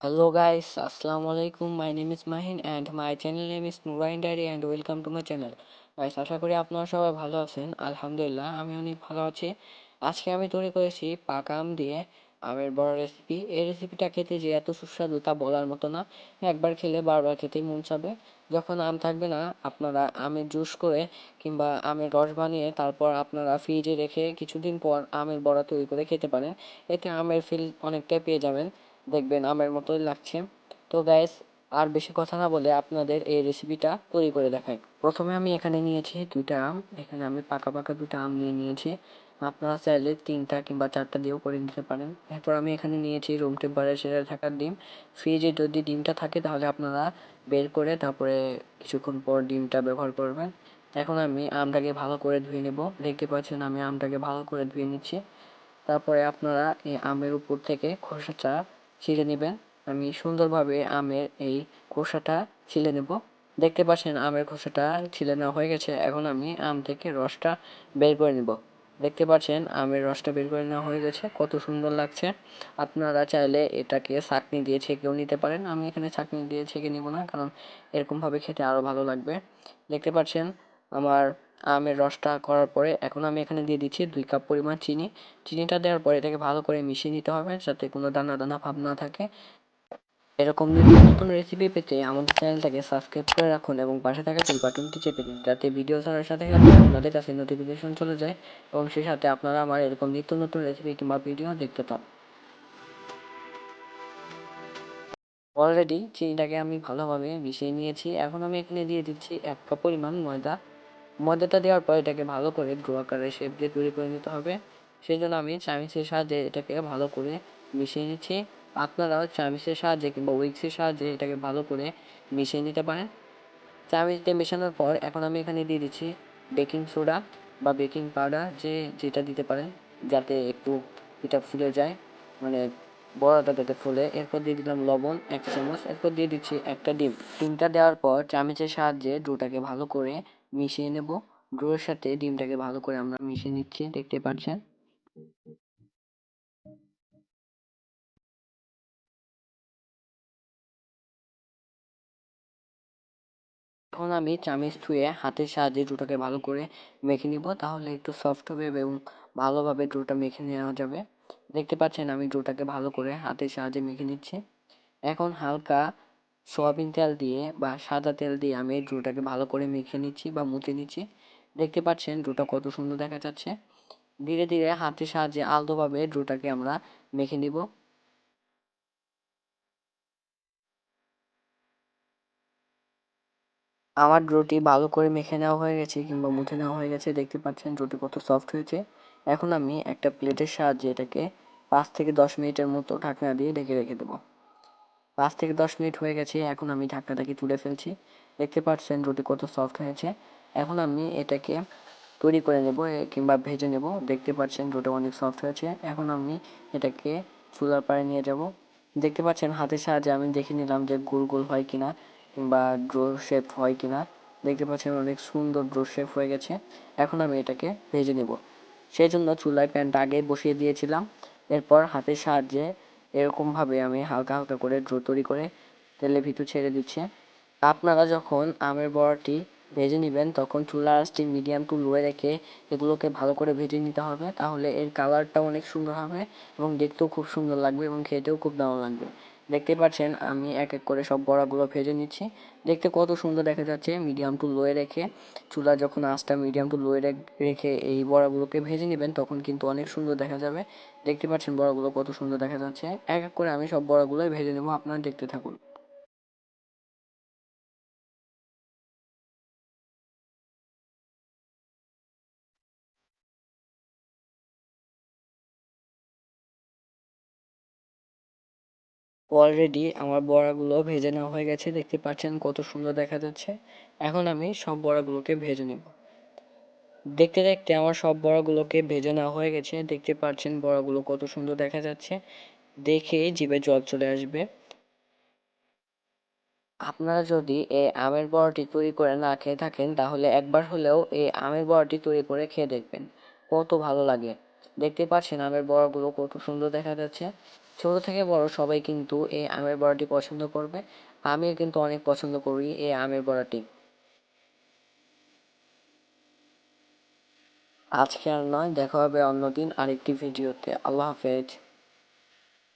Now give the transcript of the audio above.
Hello guys, Assalamu alaikum. My name is Mahin and my channel name is Nurain Diary and welcome to my channel. Guys আশা করি আপনারা সবাই ভালো আছেন। আলহামদুলিল্লাহ আমি অনেক ভালো আছি। আজকে আমি তৈরি করেছি পাকা আম দিয়ে আমের বড় রেসিপি এই রেসিপিটা খেতে যে এত সুস্বাদু তা বলার মতো না। একবার খেলে বারবার খেতেই মন চাবে। যখন আম থাকবে না আপনারা আমের জুস করে কিংবা আমের রস বানিয়ে তারপর আপনারা ফ্রিজে রেখে কিছুদিন পর আমের বড়া তৈরি করে খেতে পারেন। এতে আমের ফিল অনেকটাই পেয়ে যাবেন। দেখবেন আমের মতোই লাগছে। তো গ্যাস আর বেশি কথা না বলে আপনাদের এই রেসিপিটা তৈরি করে দেখাই। প্রথমে আমি এখানে নিয়েছি দুইটা আম। এখানে আমি পাকা পাকা দুটা আম নিয়ে নিয়েছি। আপনারা চাইলে তিনটা কিংবা চারটা দিয়েও করে নিতে পারেন। এরপর আমি এখানে নিয়েছি রুম টেম্পারেচারে থাকা ডিম। ফ্রিজে যদি ডিমটা থাকে তাহলে আপনারা বের করে তারপরে কিছুক্ষণ পর ডিমটা ব্যবহার করবেন। এখন আমি আমটাকে ভালো করে ধুয়ে নেব। দেখতে পাচ্ছেন আমি আমটাকে ভালো করে ধুয়ে নিচ্ছি। তারপরে আপনারা এই আমের উপর থেকে খোসাটা ছিঁড়ে নেবেন আমি সুন্দরভাবে আমের এই খোসাটা ছিলে নেব। দেখতে পাচ্ছেন, আমের খোসাটা ছিলে নেওয়া হয়ে গেছে। এখন আমি আম থেকে রসটা বের করে নেব। দেখতে পাচ্ছেন, আমের রসটা বের করে নেওয়া হয়ে গেছে। কত সুন্দর লাগছে। আপনারা চাইলে এটাকে ছাঁকনি দিয়ে ছেঁকেও নিতে পারেন। আমি এখানে ছাঁকনি দিয়ে ছেঁকে নিব না, কারণ এরকমভাবে খেতে আরও ভালো লাগবে। দেখতে পাচ্ছেন আমার আমের রসটা করার পরে এখন আমি এখানে দিয়ে দিচ্ছি দুই কাপ পরিমাণ চিনি। চিনিটা দেওয়ার পরে এটাকে ভালো করে মিশিয়ে নিতে হবে যাতে কোনো দানা দানা ভাব না থাকে। এরকম নিত্য নতুন রেসিপি পেতে আমাদের চ্যানেলটাকে সাবস্ক্রাইব করে রাখুন এবং পাশে থাকা বেল বাটনটি চেপে দিন যাতে ভিডিও ছাড়ার সাথে সাথে আপনাদের কাছে নোটিফিকেশন চলে যায় এবং সেই সাথে আপনারা আমার এরকম নিত্য নতুন রেসিপি কিংবা ভিডিও দেখতে পান। অলরেডি চিনিটাকে আমি ভালোভাবে মিশিয়ে নিয়েছি। এখন আমি এখানে দিয়ে দিচ্ছি এক কাপ পরিমাণ ময়দা। ময়দাটা দেওয়ার পর এটাকে ভালো করে ড্রো আকারে শেপ দিয়ে তৈরি করে নিতে হবে। সেই জন্য আমি চামিচের সাহায্যে এটাকে ভালো করে মিশিয়ে নিচ্ছি। আপনারাও চামিচের সাহায্যে কিংবা উইক্সের সাহায্যে এটাকে ভালো করে মিশিয়ে নিতে পারেন। চামিচ দিয়ে মেশানোর পর এখন আমি এখানে দিয়ে দিচ্ছি বেকিং সোডা বা বেকিং পাউডার যে যেটা দিতে পারেন যাতে একটু এটা ফুলে যায়। মানে বড়াটা যাতে ফুলে। এরপর দিয়ে দিলাম লবণ এক চামচ। এরপর দিয়ে দিচ্ছি একটা ডিম। ডিমটা দেওয়ার পর চামচের সাহায্যে ডোটাকে ভালো করে মিশিয়ে নেব। ডোর সাথে ডিমটাকে ভালো করে আমরা মিশিয়ে নিচ্ছি, দেখতে পাচ্ছেন? এখন আমি চামিচ ধুয়ে হাতের সাহায্যে ডোটাকে ভালো করে মেখে নিব, তাহলে একটু সফট হবে এবং ভালোভাবে ডোটা মেখে নেওয়া যাবে। দেখতে পাচ্ছেন, আমি ডোটাকে ভালো করে হাতের সাহায্যে মেখে নিচ্ছি। এখন হালকা সয়াবিন তেল দিয়ে বা সাদা তেল দিয়ে আমি এই ডোটাকে ভালো করে মেখে নিচ্ছি বা মুছে নিচ্ছি। দেখতে পাচ্ছেন ডোটা কত সুন্দর দেখা যাচ্ছে। ধীরে ধীরে হাতের সাহায্যে আলতোভাবে ডোটাকে আমরা মেখে নিব। আমার ডোটি ভালো করে মেখে নেওয়া হয়ে গেছে কিংবা মুছে নেওয়া হয়ে গেছে, দেখতে পাচ্ছেন রুটি কত সফট হয়েছে। এখন আমি একটা প্লেটের সাহায্যে এটাকে পাঁচ থেকে দশ মিনিটের মতো ঢাকনা দিয়ে ঢেকে রেখে দেবো। পাঁচ থেকে দশ মিনিট হয়ে গেছে, এখন আমি ঢাকনাটাকে তুলে ফেলছি। দেখতে পাচ্ছেন রুটি কত সফট হয়েছে। এখন আমি এটাকে তৈরি করে নেব কিংবা ভেজে নেব। দেখতে পাচ্ছেন রুটি অনেক সফট হয়েছে। এখন আমি এটাকে চুলার পাড়ে নিয়ে যাব। দেখতে পাচ্ছেন হাতের সাহায্যে আমি দেখে নিলাম যে গোল গোল হয় কিনা, কিংবা ড্রো শেপ হয় কিনা। দেখতে পাচ্ছেন অনেক সুন্দর ড্রো শেপ হয়ে গেছে। এখন আমি এটাকে ভেজে নেব। সেই জন্য চুলায় প্যানটা আগে বসিয়ে দিয়েছিলাম। এরপর হাতের সাহায্যে এরকমভাবে আমি হালকা হালকা করে ড্রো তৈরি করে তেলের ভিতর ছেড়ে দিচ্ছি। আপনারা যখন আমের বড়াটি ভেজে নেবেন, তখন চুলা আঁচটি মিডিয়াম টু লোয়ে রেখে এগুলোকে ভালো করে ভেজে নিতে হবে। তাহলে এর কালারটা অনেক সুন্দর হবে এবং দেখতেও খুব সুন্দর লাগবে এবং খেতেও খুব দারুণ লাগবে। দেখতে পাচ্ছেন, আমি এক এক করে সব বড়াগুলো ভেজে নিচ্ছি। দেখতে কত সুন্দর দেখা যাচ্ছে মিডিয়াম টু লোয়ে রেখে। চুলা যখন আঁচটা মিডিয়াম টু লোয়ে রেখে এই বড়াগুলোকে ভেজে নেবেন, তখন কিন্তু অনেক সুন্দর দেখা যাবে। দেখতে পাচ্ছেন বড়াগুলো কত সুন্দর দেখা যাচ্ছে। এক এক করে আমি সব বড়াগুলোই ভেজে নেব, আপনারা দেখতে থাকুন। অলরেডি আমার বড়াগুলো ভেজে নেওয়া হয়ে গেছে, দেখতে পাচ্ছেন কত সুন্দর দেখা যাচ্ছে। এখন আমি সব বড়াগুলোকে ভেজে নেব। দেখতে দেখতে আমার সব বড়াগুলোকে ভেজে নেওয়া হয়ে গেছে, দেখতে পাচ্ছেন বড়াগুলো কত সুন্দর দেখা যাচ্ছে। দেখে জিভে জল চলে আসবে। আপনারা যদি এই আমের বড়াটি তৈরি করে না খেয়ে থাকেন, তাহলে একবার হলেও এই আমের বড়াটি তৈরি করে খেয়ে দেখবেন। কত ভালো লাগে। দেখতে পাচ্ছেন আমের বড়াগুলো কত সুন্দর দেখা যাচ্ছে। ছোট থেকে বড় সবাই কিন্তু এই আমের বড়াটি পছন্দ করবে। আমিও কিন্তু অনেক পছন্দ করি এই আমের বড়াটি। আজকে আর নয়, দেখা হবে অন্যদিন আরেকটি ভিডিওতে। আল্লাহ হাফেজ।